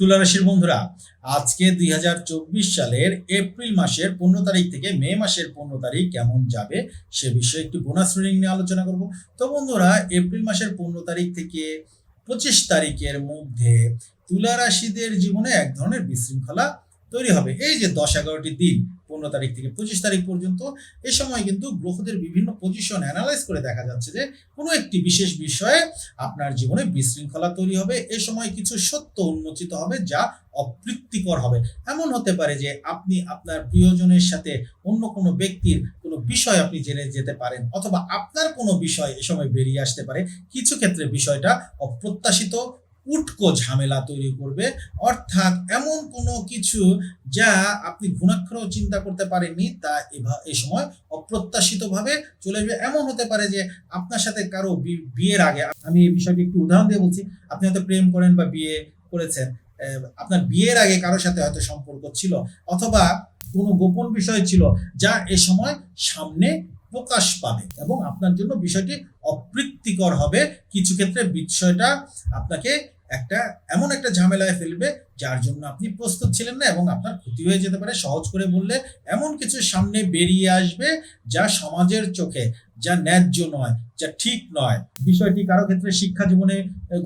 তুলারাশির বন্ধুরা, আজকে দুই হাজার চব্বিশ সালের এপ্রিল মাসের পনেরো তারিখ থেকে মে মাসের পনেরো তারিখ কেমন যাবে সে বিষয়ে একটু বোনাস রিডিং নিয়ে আলোচনা করব। তো বন্ধুরা, এপ্রিল মাসের পনেরো তারিখ থেকে পঁচিশ তারিখের মধ্যে তুলা রাশিদের জীবনে এক ধরনের বিশৃঙ্খলা তৈরি হবে। এই যে দশ এগারোটি দিন, পনেরো তারিখ থেকে পঁচিশ তারিখ পর্যন্ত, এ সময় কিন্তু গ্রহদের বিভিন্ন পজিশন অ্যানালাইজ করে দেখা যাচ্ছে যে কোনো একটি বিশেষ বিষয়ে আপনার জীবনে বিশৃঙ্খলা তৈরি হবে। এ সময় কিছু সত্য উন্মোচিত হবে যা অপ্রীতিকর হবে। এমন হতে পারে যে আপনি আপনার প্রিয়জনের সাথে অন্য কোনো ব্যক্তির কোনো বিষয় আপনি জেনে যেতে পারেন অথবা আপনার কোনো বিষয় এ সময় বেরিয়ে আসতে পারে। কিছু ক্ষেত্রে বিষয়টা অপ্রত্যাশিত উটকো ঝামেলা তৈরি করবে। অর্থাৎ এমন কোনো কিছু যা আপনি ঘুণাক্ষরেও চিন্তা করতে পারেননি, তা এ সময় অপ্রত্যাশিতভাবে চলে আসবে। এমন হতে পারে যে আপনার সাথে কারও বিয়ের আগে, আমি এই বিষয়টি একটু উদাহরণ দিয়ে বলছি, আপনি হয়তো প্রেম করেন বা বিয়ে করেছেন আপনার বিয়ের আগে কারোর সাথে হয়তো সম্পর্ক ছিল, অথবা কোনো গোপন বিষয় ছিল যা এ সময় সামনে প্রকাশ পাবে এবং আপনার জন্য বিষয়টি অপ্রীতিকর হবে। কিছু ক্ষেত্রে বিষয়টা আপনাকে একটা, এমন একটা ঝামেলায় ফেলবে যার জন্য আপনি প্রস্তুত ছিলেন না এবং আপনার ক্ষতি হয়ে যেতে পারে। সহজ করে বললে এমন কিছু সামনে বেরিয়ে আসবে যা সমাজের চোখে, যা ন্যায্য নয়, যা ঠিক নয়। বিষয়টি কারও ক্ষেত্রে শিক্ষা জীবনে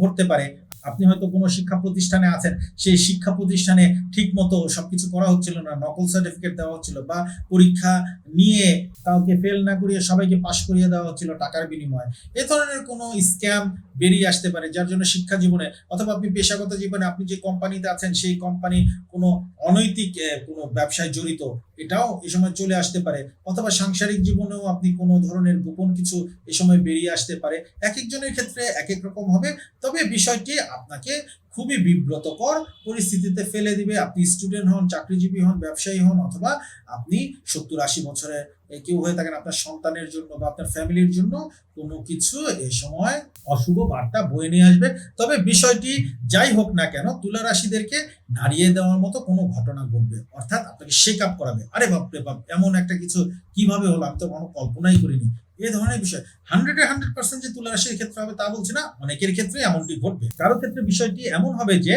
ঘটতে পারে। আপনি হয়তো কোনো শিক্ষা প্রতিষ্ঠানে আছেন, সেই শিক্ষা প্রতিষ্ঠানে ঠিক মতো সবকিছু করা হচ্ছিল না, নকল সার্টিফিকেট দেওয়া হচ্ছিল বা পরীক্ষা নিয়ে কাউকে ফেল না করিয়ে সবাইকে পাশ করিয়ে দেওয়া হচ্ছিল টাকার বিনিময়ে। এ ধরনের কোনো স্ক্যাম বেরিয়ে আসতে পারে যার জন্য শিক্ষা জীবনে অথবা আপনি পেশাগত জীবনে আপনি যে কোম্পানিতে আছেন সেই কোম্পানি কোনো অনৈতিক কোনো ব্যবসায় জড়িত এটাও এ সময় চলে আসতে পারে। অথবা সাংসারিক জীবনেও আপনি কোনো ধরনের গোপন কিছু এ সময় বেরিয়ে আসতে পারে। এক একজনের ক্ষেত্রে এক এক রকম হবে তবে বিষয়টি আপনাকে খুবই বিব্রতকর পরিস্থিতিতে ফেলে দিবে। আপনি স্টুডেন্ট হন চাকরিজীবী হন ব্যবসায়ী হন অথবা আপনি সত্তর আশি বছরে এ, কেউ হয়ে থাকেন আপনার সন্তানের জন্য বা আপনার ফ্যামিলির জন্য, কোনো কিছু এ সময় অশুভ বার্তা বয়ে নিয়ে আসবে। তবে বিষয়টি যাই হোক না কেন তুলা রাশিদেরকে নাড়িয়ে দেওয়ার মতো কোনো ঘটনা ঘটবে, অর্থাৎ আপনাকে শেক আপ করাবে। আরে বাপরে বাপ, এমন একটা কিছু কীভাবে হলো? আমি তো কোনো কল্পনাই করিনি। এ ধরনের বিষয় হান্ড্রেডে হান্ড্রেড পার্সেন্ট যে তুলা রাশির ক্ষেত্রে হবে তা বলছি না, অনেকের ক্ষেত্রে এমনটি ঘটবে। কারও ক্ষেত্রে বিষয়টি এমন হবে যে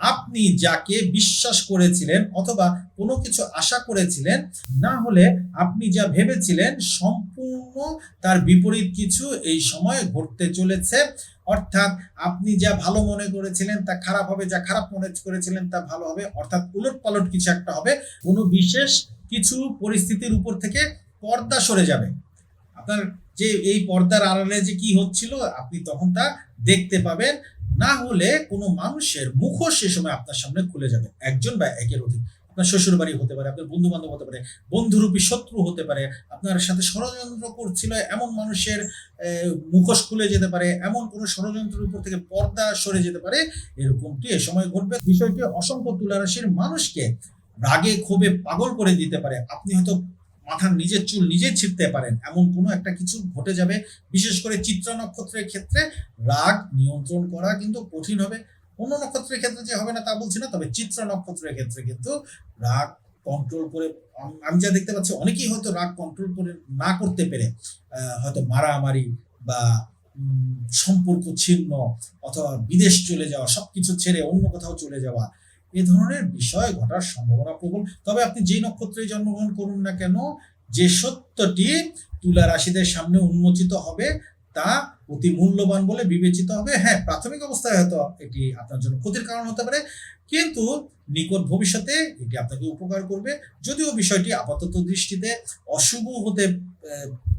আপনি যাকে বিশ্বাস করেছিলেন অথবা কোনো কিছু আশা করেছিলেন, না হলে আপনি যা ভেবেছিলেন সম্পূর্ণ তার বিপরীত কিছু এই সময় ঘটতে চলেছে। অর্থাৎ আপনি যা ভালো মনে করেছিলেন তা খারাপ হবে, যা খারাপ মনে করেছিলেন তা ভালো হবে। অর্থাৎ উলট পালট কিছু একটা হবে। কোনো বিশেষ কিছু পরিস্থিতির উপর থেকে পর্দা সরে যাবে। আপনার যে এই পর্দার আড়ালে যে কি হচ্ছিল, আপনি তখন তা দেখতে পাবেন। না হলে কোনো মানুষের মুখোশ সে সময় আপনার সামনে খুলে যাবে। একজন বা একের অধিক। আপনার শ্বশুর বাড়ি হতে পারে, আপনার বন্ধু বান্ধব হতে পারে, বন্ধুরূপী শত্রু হতে পারে, আপনার সাথে ষড়যন্ত্র করছিল, এমন মানুষের মুখোশ খুলে যেতে পারে, এমন কোনো ষড়যন্ত্রের উপর থেকে পর্দা সরে যেতে পারে, এরকমটি এ সময় ঘটবে। বিষয়টি অসংখ্য তুলারাশির মানুষকে রাগে, ক্ষোভে পাগল করে দিতে পারে। আপনি হয়তো মাথার নিজের চুল নিজে ছিঁড়তে পারেন। এমন কোনো একটা কিছু ঘটে যাবে, বিশেষ করে চিত্রা নক্ষত্রের ক্ষেত্রে। রাগ নিয়ন্ত্রণ করা কিন্তু কঠিন হবে। অন্য নক্ষত্রের ক্ষেত্রে যে হবে না তা বলছি না, তবে চিত্রা নক্ষত্রের ক্ষেত্রে কিন্তু রাগ কন্ট্রোল করে, আমি যা দেখতে পাচ্ছি, অনেকেই হয়তো রাগ কন্ট্রোল করে না করতে পেরে হয়তো মারামারি বা সম্পর্ক ছিন্ন অথবা বিদেশ চলে যাওয়া, সবকিছু ছেড়ে অন্য কোথাও চলে যাওয়া এ ধরনের বিষয় ঘটার সম্ভাবনা প্রবল। তবে আপনি যেই নক্ষত্রে জন্মগ্রহণ করুন না কেন, যে সত্যটি তুলা রাশিদের সামনে উন্মোচিত হবে, তা অতি মূল্যবান বলে বিবেচিত হবে। হ্যাঁ প্রাথমিক অবস্থায় হয়তো এটি আপনার জন্য ক্ষতির কারণ হতে পারে, কিন্তু নিকট ভবিষ্যতে এটি আপনাকে উপকার করবে। যদিও বিষয়টি আপাতত দৃষ্টিতে অশুভ হতে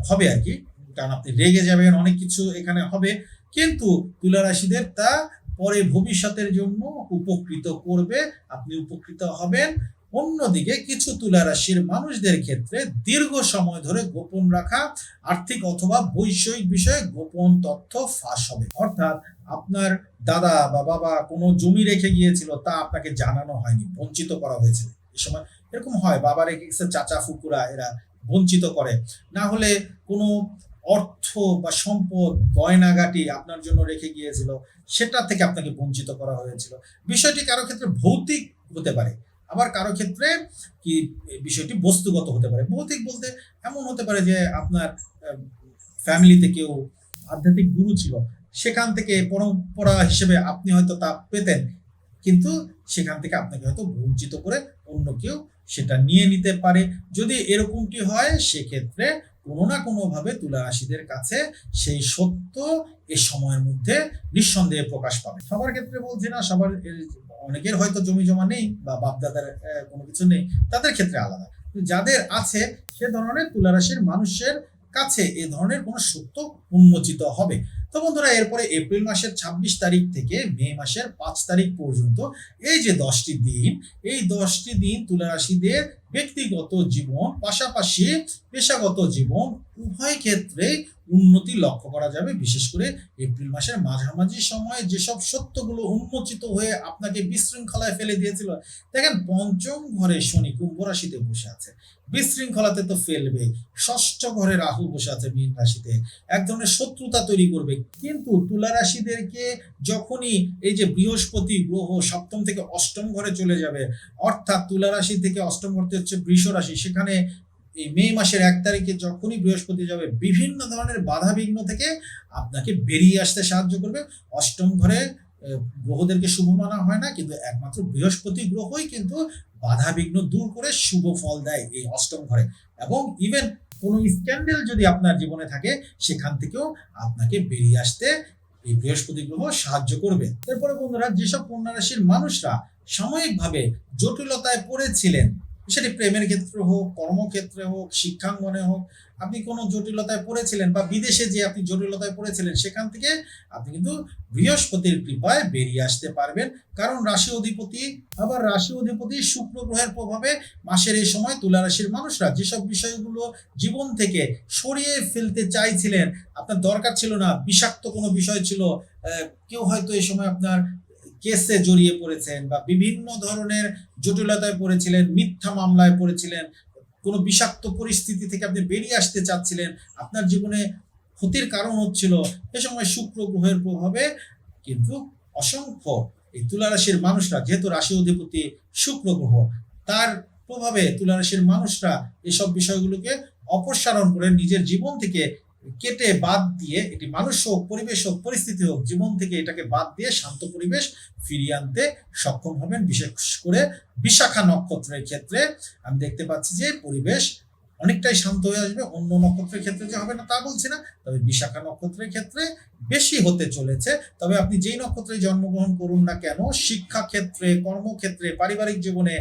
হবে আর কি, কারণ আপনি রেগে যাবেন, অনেক কিছু এখানে হবে, কিন্তু তুলা রাশিদের তা পরে ভবিষ্যতের জন্য উপকৃত করবে, আপনি উপকৃত হবেন। অন্যদিকে কিছু তুলা রাশির মানুষদের ক্ষেত্রে দীর্ঘ সময় ধরে গোপন রাখা, আর্থিক অথবা বৈষয়িক বিষয়ে গোপন তথ্য ফাঁস হবে। অর্থাৎ আপনার দাদা বা বাবা কোনো জমি রেখে গিয়েছিল, তা আপনাকে জানানো হয়নি, বঞ্চিত করা হয়েছিল এ সময় এরকম হয়, বাবা রেখে চাচা ফুকুরা এরা বঞ্চিত করে। না হলে কোনো অর্থ বা সম্পদ, গয়নাগাটি আপনার জন্য রেখে গিয়েছিল, সেটা থেকে আপনাকে বঞ্চিত করা হয়েছিল। বিষয়টি কারও ক্ষেত্রে ভৌতিক হতে পারে, আবার কারও ক্ষেত্রে কি বিষয়টি বস্তুগত হতে পারে। ভৌতিক বলতে এমন হতে পারে যে আপনার ফ্যামিলিতে কেউ আধ্যাত্মিক গুরু ছিল, সেখান থেকে পরম্পরা হিসেবে আপনি হয়তো তা পেতেন, কিন্তু সেখান থেকে আপনাকে হয়তো বঞ্চিত করে অন্য কেউ সেটা নিয়ে নিতে পারে। যদি এরকমটি হয়, সেক্ষেত্রে কোনো না কোনোভাবে তুলা রাশিদের কাছে সেই সত্য এ সময়ের মধ্যে নিঃসন্দেহে প্রকাশ পাবে। সবার ক্ষেত্রে বলছি না, সবার অনেকের হয়তো জমি জমা নেই বা বাপদাদার কোনো কিছু নেই, তাদের ক্ষেত্রে আলাদা। যাদের আছে, সে ধরনের তুলারাশির মানুষের কাছে এ ধরনের কোনো সত্য উন্মোচিত হবে। তো বন্ধুরা, এরপরে এপ্রিল মাসের ২৬ তারিখ থেকে মে মাসের পাঁচ তারিখ পর্যন্ত এই যে দশটি দিন, এই দশটি দিন তুলারাশিদের ব্যক্তিগত জীবন, পাশাপাশি পেশাগত জীবন, উভয় ক্ষেত্রে উন্নতি লক্ষ্য করা যাবে, বিশেষ করে এপ্রিল মাসের মাঝামাঝি সময়ে যেসব সত্যগুলো উন্মোচিত হয়ে আপনাকে বিশৃঙ্খলায় ফেলে দিয়েছিল। দেখেন, পঞ্চম ঘরে শনি কুম্ভ রাশিতে বসে আছে। বিশৃঙ্খলাতে তো ফেলবে। ষষ্ঠ ঘরে রাহু বসে আছে মীন রাশিতে। এক ধরনের শত্রুতা তৈরি করবে। কিন্তু তুলা রাশিদেরকে যখনই এই যে বৃহস্পতি গ্রহ সপ্তম থেকে অষ্টম ঘরে চলে যাবে, অর্থাৎ তুলা রাশি থেকে অষ্টম ঘরতে হচ্ছে বৃষ রাশি, সেখানে এই মে মাসের এক তারিখে যখনই বৃহস্পতি যাবে, বিভিন্ন ধরনের বাধা বিঘ্ন থেকে আপনাকে বেরিয়ে আসতে সাহায্য করবে। অষ্টম ঘরে গ্রহদেরকে শুভ মানা হয় না, কিন্তু একমাত্র বৃহস্পতি গ্রহই কিন্তু বাধা বিঘ্ন দূর করে শুভ ফল দেয় এই অষ্টম ঘরে। এবং ইভেন কোনো স্ক্যান্ডেল যদি আপনার জীবনে থাকে, সেখান থেকেও আপনাকে বেরিয়ে আসতে এই বৃহস্পতি গ্রহ সাহায্য করবে। এরপরে বন্ধুরা, যেসব কন্যা রাশির মানুষরা সাময়িকভাবে জটিলতায় পড়েছিলেন সেটি প্রেমের ক্ষেত্রে হোক, কর্মক্ষেত্রে হোক, শিক্ষাঙ্গনে হোক, আপনি কোনো জটিলতায় পড়েছিলেন বা বিদেশে যে আপনি জটিলতায় পড়েছিলেন, সেখান থেকে আপনি কিন্তু বৃহস্পতির কৃপায় বেরিয়ে আসতে পারবেন। কারণ রাশি অধিপতি, আবার রাশি অধিপতি শুক্র গ্রহের প্রভাবে মাসের এই সময় তুলা রাশির মানুষরা যেসব বিষয়গুলো জীবন থেকে সরিয়ে ফেলতে চাইছিলেন, আপনার দরকার ছিল না, বিষাক্ত কোনো বিষয় ছিল কেউ হয়তো এই সময় আপনার কেসে জড়িয়ে পড়েছেন বা বিভিন্ন ধরনের জটিলতায় পড়েছিলেন, মিথ্যা মামলায় পড়েছিলেন, কোনো বিষাক্ত পরিস্থিতি থেকে আপনি বেরিয়ে আসতে চাচ্ছিলেন, আপনার জীবনে ক্ষতির কারণ হচ্ছিল, এ সময় শুক্র গ্রহের প্রভাবে কিন্তু অসংখ্য এই তুলারাশির মানুষরা, যেহেতু রাশি অধিপতি শুক্র গ্রহ, তার প্রভাবে তুলারাশির মানুষরা এসব বিষয়গুলোকে অপসারণ করে নিজের জীবন থেকে কেটে বাদ দিয়ে, এটি মানুষ হোক, পরিবেশ হোক, পরিস্থিতি হোক, জীবন থেকে এটাকে বাদ দিয়ে শান্ত পরিবেশ ফিরিয়ে আনতে সক্ষম হবেন। বিশেষ করে বিশাখা নক্ষত্রের ক্ষেত্রে আমি দেখতে পাচ্ছি যে পরিবেশ অনেকটাই শান্ত হয়ে আসবে। অন্য নক্ষত্রের ক্ষেত্রে যে হবে না তা বলছি না, তবে বিশাখা নক্ষত্রের ক্ষেত্রে বেশি হতে চলেছে। তবে আপনি যেই নক্ষত্রে জন্মগ্রহণ করুন না কেন শিক্ষা ক্ষেত্রে কর্মক্ষেত্রে, পারিবারিক জীবনে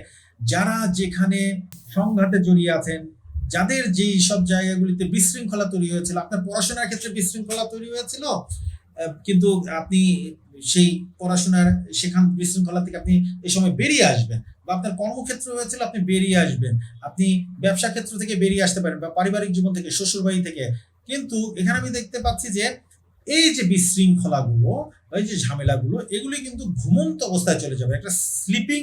যারা যেখানে সংঘাতে জড়িয়ে আছেন যাদের যেই সব জায়গাগুলিতে বিশৃঙ্খলা তৈরি হয়েছিল, আপনার পড়াশোনার ক্ষেত্রে বিশৃঙ্খলা তৈরি হয়েছিল? কিন্তু আপনি সেই পড়াশোনার সেখান বিশৃঙ্খলা থেকে আপনি এই সময় বেরিয়ে আসবেন বা আপনার কর্মক্ষেত্র হয়েছিল, আপনি বেরিয়ে আসবেন। আপনি ব্যবসা ক্ষেত্র থেকে বেরিয়ে আসতে পারেন বা পারিবারিক জীবন থেকে, শ্বশুরবাড়ি থেকে। কিন্তু এখানে আমি দেখতে পাচ্ছি যে, এই যে বিশৃঙ্খলাগুলো, এই যে ঝামেলাগুলো, এগুলি কিন্তু ঘুমন্ত অবস্থায় চলে যাবে। একটা স্লিপিং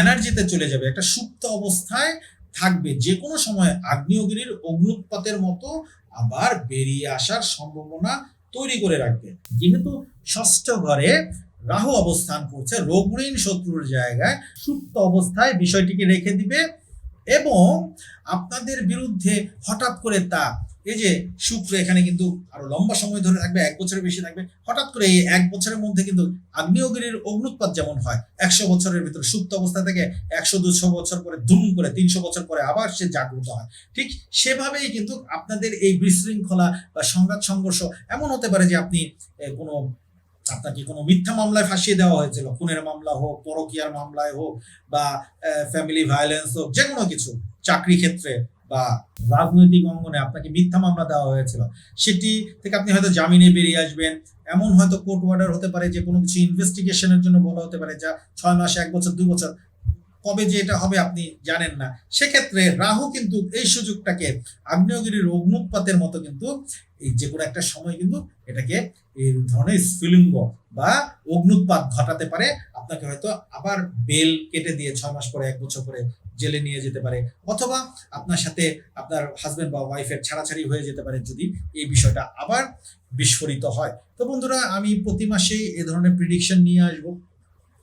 এনার্জিতে চলে যাবে, একটা সুপ্ত অবস্থায় থাকবে। যে কোনো সময় আগ্নেয়গিরির অগ্নুৎপাতের মতো আবার বেরিয়ে আসার সম্ভাবনা তৈরি করে রাখবে। যেহেতু ষষ্ঠ ঘরে রাহু অবস্থান করছে রোগঋণ শত্রুর জায়গায় সুপ্ত অবস্থায় বিষয়টিকে রেখে দিবে এবং আপনাদের বিরুদ্ধে হঠাৎ করে তা এই যে শুক্র এখানে কিন্তু আরও লম্বা সময় ধরে থাকবে, এক বছরের বেশি থাকবে। হঠাৎ করে এই এক বছরের মধ্যে কিন্তু আগ্নেয়গিরির অগ্নুৎপাত যেমন হয়, একশো বছরের ভিতরে সুপ্ত অবস্থা থেকে একশো দুশো বছর পরে ধুম করে তিনশো বছর পরে আবার সে জাগ্রত হয়। ঠিক সেভাবেই কিন্তু আপনাদের এই বিশৃঙ্খলা বা সংঘাত সংঘর্ষ এমন হতে পারে যে আপনি কোনো, আপনাকে কোনো মিথ্যা মামলায় ফাঁসিয়ে দেওয়া হয়েছিল। খুনের মামলা হোক, পরকিয়ার মামলায় হোক বা ফ্যামিলি ভায়োলেন্স হোক যে কোনো কিছু, চাকরি ক্ষেত্রে বা রাজনৈতিক অঙ্গনে আপনাকে মিথ্যা মামলা দেওয়া হয়েছিল, সেটি থেকে আপনি হয়তো জামিনে বেরিয়ে আসবেন। এমন হয়তো কোর্ট অর্ডার হতে পারে যে কোনো কিছু ইনভেস্টিগেশনের জন্য বলা হতে পারে যা ছয় মাস, এক বছর, দুই বছর। কবে যে এটা হবে আপনি জানেন না। সেক্ষেত্রে রাহু কিন্তু এই সুযোগটাকে আগ্নেয়গিরির অগ্নুৎপাতের মতো কিন্তু এই যে কোনো একটা সময় কিন্তু এটাকে এই ধরনের স্ফুলিঙ্গ বা অগ্নুৎপাত ঘটাতে পারে। আপনাকে হয়তো আবার বেল কেটে দিয়ে ছয় মাস পরে, এক বছর পরে জেলে নিয়ে যেতে পারে, অথবা আপনার সাথে আপনার হাজবেন্ড বা ওয়াইফের ছাড়াছাড়ি হয়ে যেতে পারে যদি এই বিষয়টা আবার বিস্ফোরিত হয়। তো বন্ধুরা, আমি প্রতি মাসেই এ ধরনের প্রিডিকশন নিয়ে আসব।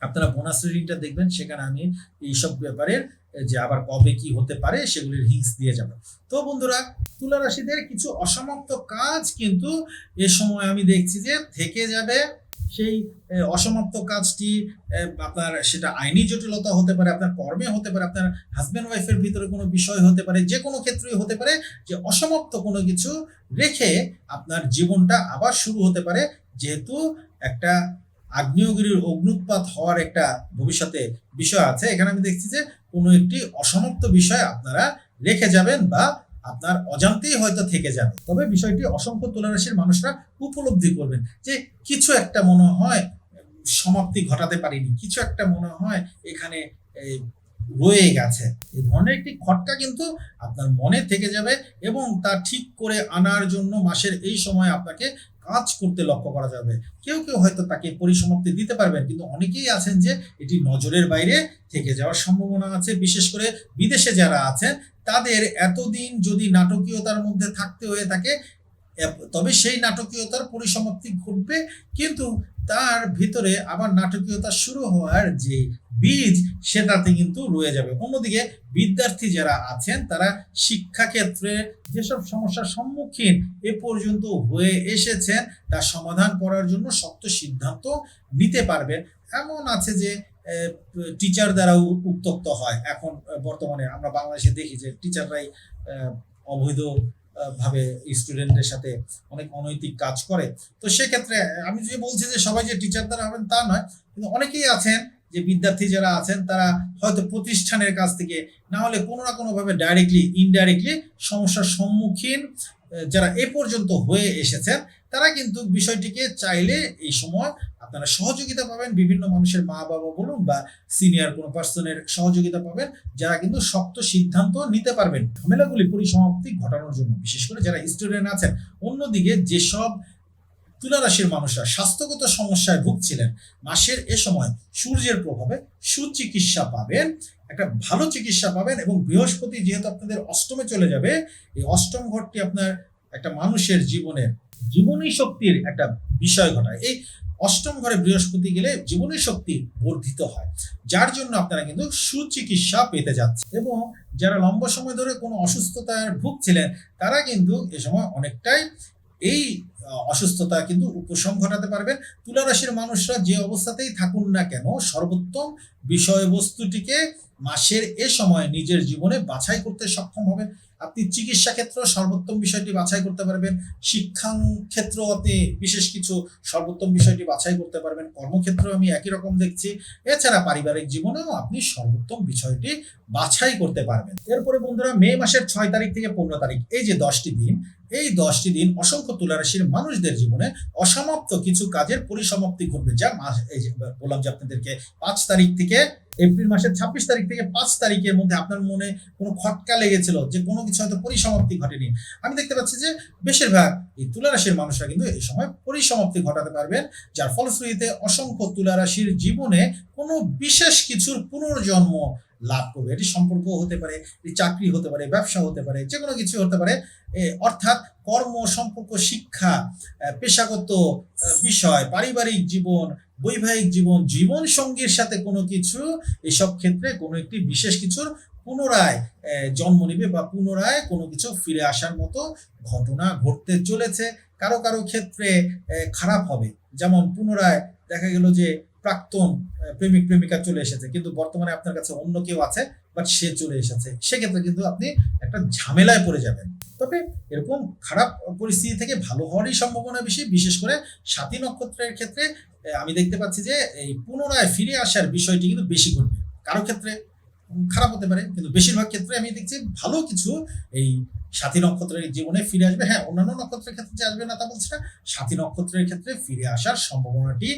আপনারা বোনাস রিডিংটা দেখবেন, সেখানে আমি এইসব ব্যাপারের যে আবার কবে কি হতে পারে, সেগুলির হিংস দিয়ে যাব। তো বন্ধুরা, তুলা রাশিদের কিছু অসমাপ্ত কাজ কিন্তু এ সময় আমি দেখছি যে থেকে যাবে সেই অসমাপ্ত কাজটি আপনার সেটা আইনি জটিলতা হতে পারে, আপনার কর্মে হতে পারে, আপনার হাজব্যান্ড ওয়াইফের ভিতরে কোনো বিষয় হতে পারে, যে কোনো ক্ষেত্রেই হতে পারে, যে অসমাপ্ত কোনো কিছু রেখে আপনার জীবনটা আবার শুরু হতে পারে, যেহেতু একটা আগ্নেয়গিরির অগ্নুৎপাত হওয়ার একটা ভবিষ্যতে বিষয় আছে। এখানে আমি দেখছি যে কোনো একটি অসমাপ্ত বিষয় আপনারা রেখে যাবেন বা আপনার অজান্তেই হয়তো থেকে যাবে। তবে বিষয়টি অসংখ্য তুলারাশির মানুষরা উপলব্ধি করবেন যে কিছু একটা মনে হয় সমাপ্তি ঘটাতে পারিনি, কিছু একটা মনে হয় এখানে রয়ে গেছে। এই ধরনের একটি খটকা কিন্তু আপনার মনে থেকে যাবে এবং তা ঠিক করে আনার জন্য মাসের এই সময় আপনাকে কাজ করতে লক্ষ্য করা যাবে। কেউ কেউ হয়তো তাকে পরিসমাপ্তি দিতে পারবেন, কিন্তু অনেকেই আছেন যে এটি নজরের বাইরে থেকে যাওয়ার সম্ভাবনা আছে। বিশেষ করে বিদেশে যারা আছেন, তাদের এতদিন যদি নাটকীয়তার মধ্যে থাকতে হয়ে থাকে তবে সেই নাটকীয়তার পরিসমাপ্তি ঘটবে, কিন্তু তার ভিতরে আবার নাটকীয়তা শুরু হওয়ার যে বীজ, সেটাতে কিন্তু রয়ে যাবে। অন্যদিকে বিদ্যার্থী যারা আছেন, তারা শিক্ষাক্ষেত্রে যেসব সমস্যার সম্মুখীন এ পর্যন্ত হয়ে এসেছেন তার সমাধান করার জন্য শক্ত সিদ্ধান্ত নিতে পারবেন। এমন আছে যে টিচার দ্বারা উ- উত্তক্ত হয়। এখন বর্তমানে আমরা বাংলাদেশে দেখি যে, টিচাররাই অবৈধ ভাবে স্টুডেন্টদের সাথে অনেক অনৈতিক কাজ করে। তো সেক্ষেত্রে আমি যদি বলছি যে সবাই যে টিচার দ্বারা হবেন তা নয়, কিন্তু অনেকেই আছেন যে বিদ্যার্থী যারা আছেন, তারা হয়তো প্রতিষ্ঠানের কাছ থেকে না হলে কোনো না কোনোভাবে ডাইরেক্টলি ইনডাইরেক্টলি সমস্যার সম্মুখীন যারা এ পর্যন্ত হয়ে এসেছেন, তারা কিন্তু বিষয়টিকে চাইলে এই সময় আপনারা সহযোগিতা পাবেন। বিভিন্ন মানুষের মা বাবা বলুন বা সিনিয়র কোনো পার্সনের সহযোগিতা পাবেন, যারা কিন্তু শক্ত সিদ্ধান্ত নিতে পারবেন। ঝামেলাগুলি পরিসমাপ্তি ঘটানোর জন্য, বিশেষ করে যারা স্টুডেন্ট আছেন। অন্যদিকে যেসব তুলা রাশির মানুষরা স্বাস্থ্যগত সমস্যায় ভুগছিলেন, মাসের এ সময় সূর্যের প্রভাবে সুচিকিৎসা পাবেন। একটা ভালো চিকিৎসা পাবেন এবং বৃহস্পতি যেহেতু আপনাদের অষ্টমে চলে যাবে, এই অষ্টম ঘরটি আপনার একটা মানুষের জীবনের জীবনী শক্তির একটা বিষয় ঘটায়। এই অষ্টম ঘরে বৃহস্পতি গেলে জীবনী শক্তি বর্ধিত হয়, যার জন্য আপনারা কিন্তু সুচিকিৎসা পেতে যাচ্ছে এবং যারা লম্বা সময় ধরে কোনো অসুস্থতার ভুগছিলেন, তারা কিন্তু এ সময় অনেকটাই এই অসুস্থতা কিন্তু উপশম ঘটাতে পারবেন। তুলা রাশির মানুষরা যে অবস্থাতেই থাকুন না কেন, সর্বোত্তম বিষয়বস্তুটিকে মাসের এ সময় নিজের জীবনে বাছাই করতে সক্ষম হবেন আপনি চিকিৎসা ক্ষেত্র সর্বোত্তম বিষয়টি বাছাই করতে পারবেন, শিক্ষা ক্ষেত্র আপনি বিশেষ কিছু সর্বোত্তম বিষয়টি বাছাই করতে পারবেন, কর্মক্ষেত্রেও আমি একই রকম দেখছি। এছাড়া পারিবারিক জীবনেও আপনি সর্বোত্তম বিষয়টি বাছাই করতে পারবেন। এরপরে বন্ধুরা, মে মাসের ছয় তারিখ থেকে পনেরো তারিখ, এই যে দশটি দিন, এই দশটি দিন অসংখ্য তুলারাশির মানুষদের জীবনে অসমাপ্ত কিছু কাজের পরিসমাপ্তি ঘটবে। যা মাস, এই যে বললাম যে আপনাদেরকে পাঁচ তারিখ থেকে, এপ্রিল মাসের ছাব্বিশ তারিখ থেকে পাঁচ তারিখের মধ্যে আপনার মনে কোনো খটকা লেগেছিল, যে কোনো কিছু হয়তো পরিসমাপ্তি ঘটেনি। আমি দেখতে পাচ্ছি যে বেশিরভাগ এই তুলারাশির মানুষরা কিন্তু এই সময় পরিসমাপ্তি ঘটাতে পারবেন, যার ফলশ্রুতিতে অসংখ্য তুলারাশির জীবনে কোনো বিশেষ কিছুর পুনর্জন্ম লাভ করবে। এটি সম্পর্ক হতে পারে চাকরি হতে পারে, ব্যবসা হতে পারে যে কোনো কিছু হতে পারে। অর্থাৎ কর্ম, সম্পর্ক, শিক্ষা পেশাগত বিষয়, পারিবারিক জীবন, বৈবাহিক জীবন জীবন সঙ্গীর সাথে কোনো কিছু, এসব ক্ষেত্রে কোনো একটি বিশেষ কিছুর পুনরায় জন্ম নিবে বা পুনরায় কোনো কিছু ফিরে আসার মতো ঘটনা ঘটতে চলেছে। কারও কারও ক্ষেত্রে খারাপ হবে। যেমন পুনরায় দেখা গেল যে প্রাক্তন প্রেমিক, প্রেমিকা চলে এসেছে। কিন্তু বর্তমানে আপনার কাছে অন্য কেউ আছে বাট সে চলে এসেছে। সেক্ষেত্রে কিন্তু আপনি একটা ঝামেলায় পড়ে যাবেন। তবে এরকম খারাপ পরিস্থিতি থেকে ভালো হওয়ারই সম্ভাবনা বেশি। বিশেষ করে সাথী নক্ষত্রের ক্ষেত্রে আমি দেখতে পাচ্ছি যে এই পুনরায় ফিরে আসার বিষয়টি কিন্তু বেশি ঘটবে। কারও ক্ষেত্রে খারাপ হতে পারে, কিন্তু বেশিরভাগ ক্ষেত্রে আমি দেখছি ভালো কিছু এই সাথী নক্ষত্রের জীবনে ফিরে আসবে। হ্যাঁ অন্যান্য নক্ষত্রের ক্ষেত্রে যে আসবে না তা বলছে না, সাথী নক্ষত্রের ক্ষেত্রে ফিরে আসার সম্ভাবনাটি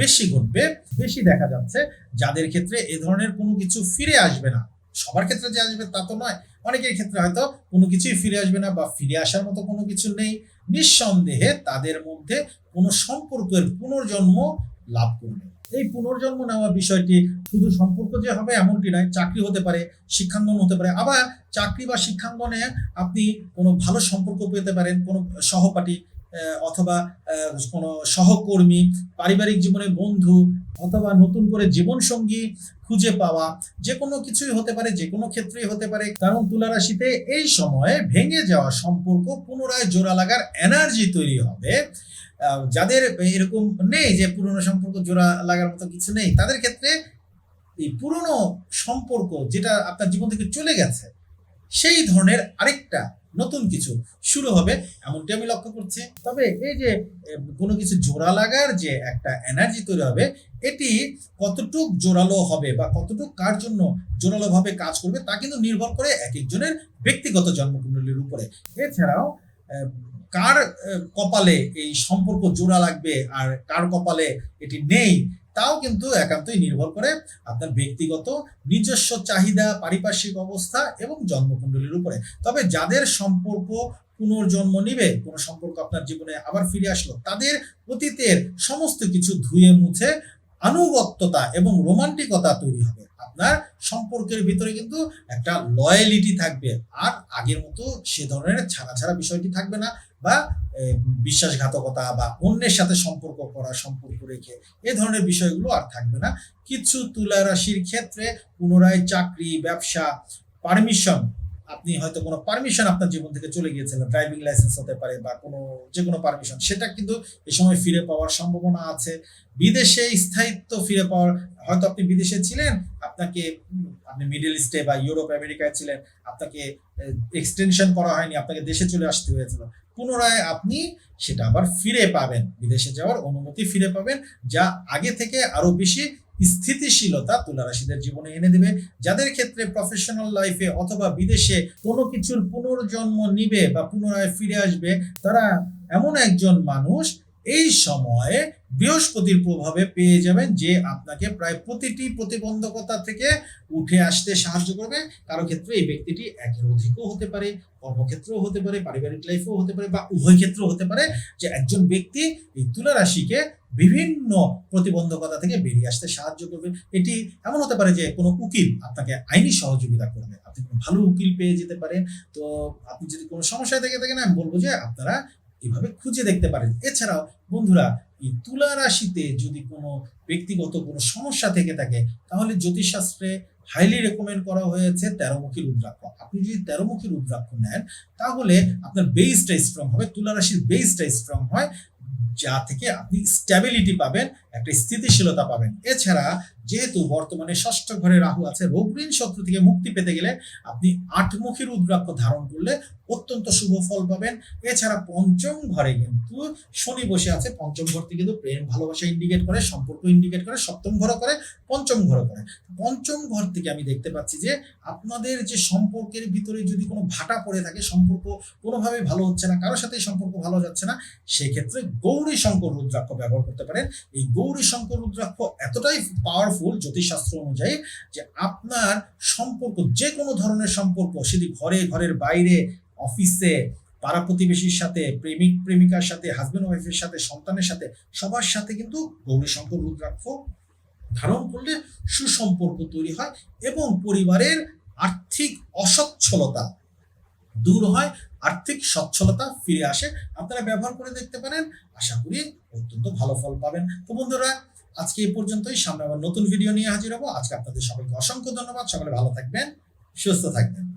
বেশি ঘটবে, বেশি দেখা যাচ্ছে। যাদের ক্ষেত্রে এ ধরনের কোনো কিছু ফিরে আসবে না, সবার ক্ষেত্রে যে আসবে তা তো নয়, অনেকের ক্ষেত্রে হয়তো কোনো কিছুই ফিরে আসবে না বা ফিরে আসার মতো কোনো কিছু নেই। নিঃসন্দেহে তাদের মধ্যে কোনো সম্পর্কের পুনর্জন্ম লাভ করবে। এই পুনর্জন্ম নেওয়া বিষয়টি শুধু সম্পর্ক যে হবে এমনটি নয়, চাকরি হতে পারে, শিক্ষাঙ্গন হতে পারে, আবার চাকরি বা শিক্ষাঙ্গনে আপনি কোনো ভালো সম্পর্ক পেতে পারেন, কোনো সহপাঠী অথবা কোনো সহকর্মী, পারিবারিক জীবনে বন্ধু, অথবা নতুন করে জীবন সঙ্গী খুঁজে পাওয়া, যে কোনো কিছুই হতে পারে, যে কোনো ক্ষেত্রেই হতে পারে। কারণ তুলা রাশিতে এই সময়ে ভেঙে যাওয়া সম্পর্ক পুনরায় জোড়া লাগার এনার্জি তৈরি হবে। যাদের এরকম নেই যে পুরনো সম্পর্ক জোড়া লাগার মতো কিছু নেই, তাদের ক্ষেত্রে এই পুরনো সম্পর্ক যেটা আপনার জীবন থেকে চলে গেছে, সেই ধরনের আরেকটা নতুন কিছু শুরু হবে। এমনটি আমি লক্ষ্য করছি। তবে এই যে কোনো কিছু জোড়া লাগার যে একটা এনার্জি তৈরি হবে, এটি কতটুক জোরালো হবে বা কতটুক কার জন্য জোরালো ভাবে কাজ করবে তা কিন্তু নির্ভর করে এক একজনের ব্যক্তিগত জন্মকুণ্ডলীর উপরে। এছাড়াও কার কপালে এই সম্পর্ক জোড়া লাগবে আর কার কপালে এটি নেই, তাও কিন্তু একান্তই নির্ভর করে আপনার ব্যক্তিগত, নিজস্ব চাহিদা, পারিপার্শ্বিক অবস্থা এবং জন্মকুণ্ডলীর উপরে। তবে যাদের সম্পর্ক পুনর্জন্ম নিবে, কোনো সম্পর্ক আপনার জীবনে আবার ফিরে আসলো, তাদের অতীতের সমস্ত কিছু ধুয়ে মুছে আনুগত্যতা এবং রোমান্টিকতা তৈরি হবে। আপনার সম্পর্কের ভিতরে কিন্তু একটা লয়ালিটি থাকবে, আর আগের মতো সে ধরনের ছাড়া ছাড়া বিষয়টি থাকবে না। বা বিশ্বাসঘাতকতা বা অন্যের সাথে সম্পর্ক করা, সম্পর্ক রেখে এ ধরনের বিষয়গুলো আর থাকবে না। কিছু তুলা রাশির ক্ষেত্রে পুনরায় চাকরি, ব্যবসা পারমিশন আপনি হয়তো কোনো পারমিশন আপনার জীবন থেকে চলে গিয়েছিলেন ড্রাইভিং লাইসেন্স হতে পারে বা কোনো যে কোনো পারমিশন সেটা কিন্তু এ সময় ফিরে পাওয়ার সম্ভাবনা আছে। বিদেশে স্থায়িত্ব ফিরে পাওয়ার, হয়তো আপনি বিদেশে ছিলেন, আপনাকে আপনি মিডল ইস্টে বা ইউরোপ আমেরিকায় ছিলেন, আপনাকে এক্সটেনশন করা হয়নি, আপনাকে দেশে চলে আসতে হয়েছিল। পুনরায় আপনি সেটা আবার ফিরে পাবেন, বিদেশে যাওয়ার অনুমতি ফিরে পাবেন, যা আগে থেকে আরও বেশি স্থিতিশীলতা তুলা রাশিদের জীবনে এনে দেবে, যাদের ক্ষেত্রে প্রফেশনাল লাইফে অথবা বিদেশে কোনো কিছুর পুনর্জন্ম নিবে বা পুনরায় ফিরে আসবে, তারা এমন একজন মানুষ, এই সময়ে বৃহস্পতির প্রভাবে পেয়ে যাবেন যে আপনাকে প্রায় প্রতিটি প্রতিবন্ধকতা থেকে উঠে আসতে সাহায্য করবে। কারও ক্ষেত্রে এই ব্যক্তিটি একের অধিকও হতে পারে, কর্মক্ষেত্রেও হতে পারে, পারিবারিক লাইফেও হতে পারে বা উভয় ক্ষেত্রেও হতে পারে যে একজন ব্যক্তি এই তুলা রাশিকে বিভিন্ন প্রতিবন্ধকতা থেকে বেরিয়ে আসতে সাহায্য করবে। এটি এমন হতে পারে যে কোনো উকিল আপনাকে আইনি সহযোগিতা করবে। আপনি কোনো ভালো উকিল পেয়ে যেতে পারেন। তো আপনি যদি কোনো সমস্যায় থেকে থাকেন, আমি বলব যে আপনারা এভাবে খুঁজে দেখতে পারেন। এছাড়াও বন্ধুরা এই তুলা রাশিতে যদি কোনো ব্যক্তিগত কোনো সমস্যা থেকে থাকে, তাহলে জ্যোতিষশাস্ত্রে হাইলি রেকমেন্ড করা হয়েছে তেরোমুখী রুদ্রাক্ষ। আপনি যদি তেরোমুখী রুদ্রাক্ষ নেন, তাহলে আপনার বেসটা স্ট্রং হবে, তুলা রাশির বেসটা স্ট্রং হয়, যা থেকে আপনি স্ট্যাবিলিটি পাবেন একটা স্থিতিশীলতা পাবেন। এছাড়া যেহেতু বর্তমানে ষষ্ঠ ঘরে রাহু আছে রোগ ঋণ শত্রু থেকে মুক্তি পেতে গেলে আপনি আটমুখী রুদ্রাক্ষ ধারণ করলে অত্যন্ত শুভ ফল পাবেন। এছাড়া পঞ্চম ঘরে কিন্তু শনি বসে আছে, পঞ্চম ঘর থেকে কিন্তু প্রেম, ভালোবাসা ইন্ডিকেট করে, সম্পর্ক ইন্ডিকেট করে, সপ্তম ঘর করে, পঞ্চম ঘর করে। পঞ্চম ঘর থেকে আমি দেখতে পাচ্ছি যে আপনাদের যে সম্পর্কের ভিতরে যদি কোনো ভাটা পড়ে থাকে, সম্পর্ক কোনোভাবে ভালো হচ্ছে না কারোর সাথে সম্পর্ক ভালো যাচ্ছে না, সেক্ষেত্রে গৌরী শঙ্কর রুদ্রাক্ষ ব্যবহার করতে পারেন। এই গৌরী শঙ্কর রুদ্রাক্ষ এতটাই পাওয়ারফুল জ্যোতিষশাস্ত্র অনুযায়ী যে আপনার সম্পর্ক যে কোনো ধরনের সম্পর্ক, সেটি ঘরে, ঘরের বাইরে অফিসে পাড়া প্রতিবেশীর সাথে, প্রেমিক, প্রেমিকার সাথে হাজব্যান্ড ওয়াইফের সাথে, সন্তানের সাথে, সবার সাথে কিন্তু গৌরী শঙ্কর রুদ্রাক্ষ ধারণ করলে সুসম্পর্ক তৈরি হয় এবং পরিবারের আর্থিক অসচ্ছলতা দূর হয়, আর্থিক সচ্ছলতা ফিরে আসে। আপনারা ব্যবহার করে দেখতে পারেন। আশা করি অত্যন্ত ভালো ফল পাবেন। তো বন্ধুরা, আজকে এই পর্যন্তই। সামনে আবার নতুন ভিডিও নিয়ে হাজির হব। আজকে আপনাদের সবাইকে অসংখ্য ধন্যবাদ। সকলে ভালো থাকবেন, সুস্থ থাকবেন।